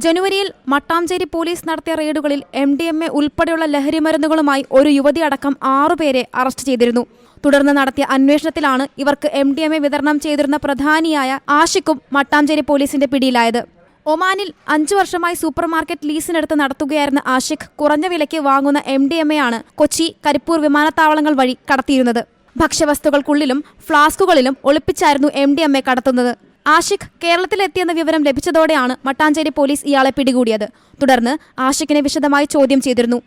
ജനുവരിയിൽ മട്ടാഞ്ചേരി പോലീസ് നടത്തിയ റെയ്ഡുകളിൽ എം ഡി എം എ ഉൾപ്പെടെയുള്ള ലഹരിമരുന്നുകളുമായി ഒരു യുവതി അടക്കം ആറുപേരെ അറസ്റ്റ് ചെയ്തിരുന്നു. തുടർന്ന് നടത്തിയ അന്വേഷണത്തിലാണ് ഇവർക്ക് എം ഡി എം എ വിതരണം ചെയ്തിരുന്ന പ്രധാനിയായ ആഷിക്കും മട്ടാഞ്ചേരി പോലീസിന്റെ പിടിയിലായത്. ഒമാനിൽ അഞ്ചു വർഷമായി സൂപ്പർ മാർക്കറ്റ് ലീസിനെടുത്ത് നടത്തുകയായിരുന്ന ആഷിഖ് കുറഞ്ഞ വിലയ്ക്ക് വാങ്ങുന്ന എം ഡി എം എ ആണ് കൊച്ചി കരിപ്പൂർ വിമാനത്താവളങ്ങൾ വഴി കടത്തിയിരുന്നത്. ഭക്ഷ്യവസ്തുക്കൾക്കുള്ളിലും ഫ്ലാസ്കുകളിലും ഒളിപ്പിച്ചായിരുന്നു എം ഡി എം എ കടത്തുന്നത്. ആഷിഖ് കേരളത്തിലെത്തിയെന്ന വിവരം ലഭിച്ചതോടെയാണ് മട്ടാഞ്ചേരി പോലീസ് ഇയാളെ പിടികൂടിയത്. തുടർന്ന് ആഷിഖിനെ വിശദമായി ചോദ്യം ചെയ്തിരുന്നു.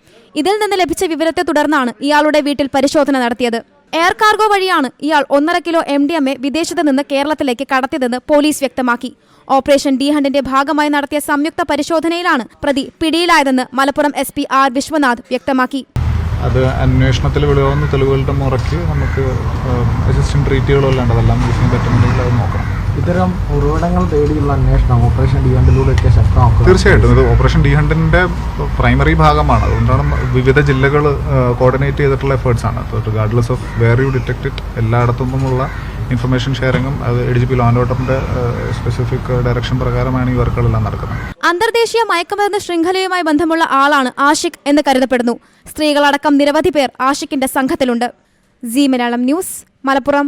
ഇതിൽ നിന്ന് ലഭിച്ച വിവരത്തെ തുടർന്നാണ് ഇയാളുടെ വീട്ടിൽ പരിശോധന നടത്തിയത്. എയർ കാർഗോ വഴിയാണ് ഇയാൾ ഒന്നര kilo M D M A വിദേശത്ത് നിന്ന് കേരളത്തിലേക്ക് കടത്തിയതെന്ന് പോലീസ് വ്യക്തമാക്കി. ഓപ്പറേഷൻ ഡി ഹണ്ടിന്റെ ഭാഗമായി നടത്തിയ സംയുക്ത പരിശോധനയിലാണ് പ്രതി പിടിയിലായതെന്ന് Malappuram S P R Vishwanath വ്യക്തമാക്കി. അത് അന്വേഷണത്തിൽ വെളിവാകുന്ന തെളിവുകളുടെ മുറയ്ക്ക് നമുക്ക് അസിസ്റ്റന്റ് ട്രീറ്റുകളോ അല്ലാണ്ട് അതെല്ലാം ചെയ്യാൻ പറ്റുന്നുണ്ടെങ്കിൽ അത് നോക്കണം. ഇത്തരം ഉറവിടങ്ങൾ തേടിയുള്ള അന്വേഷണം ഓപ്പറേഷൻ ഡി ഹണ്ടിലൂടെയൊക്കെ ശക്തമാക്കും തീർച്ചയായിട്ടും. ഇത് ഓപ്പറേഷൻ ഡി ഹണ്ടിന്റെ പ്രൈമറി ഭാഗമാണ്. അതുകൊണ്ടാണ് വിവിധ ജില്ലകൾ കോർഡിനേറ്റ് ചെയ്തിട്ടുള്ള എഫേർട്സ് ആണ്. Regardless of where you detected എല്ലായിടത്തു നിന്നുമുള്ള ഇൻഫർമേഷൻ ഷെയറിംഗും അത് A D G P law and specific direction പ്രകാരമാണ് ഈ വർക്കുകളെല്ലാം നടക്കുന്നത്. അന്തർദേശീയ മയക്കുമരുന്ന് ശൃംഖലയുമായി ബന്ധമുള്ള ആളാണ് ആഷിഖ് എന്ന് കരുതപ്പെടുന്നു. സ്ത്രീകളടക്കം നിരവധി പേർ ആഷിഖിന്റെ സംഘത്തിലുണ്ട്. G Malayalam news Malappuram.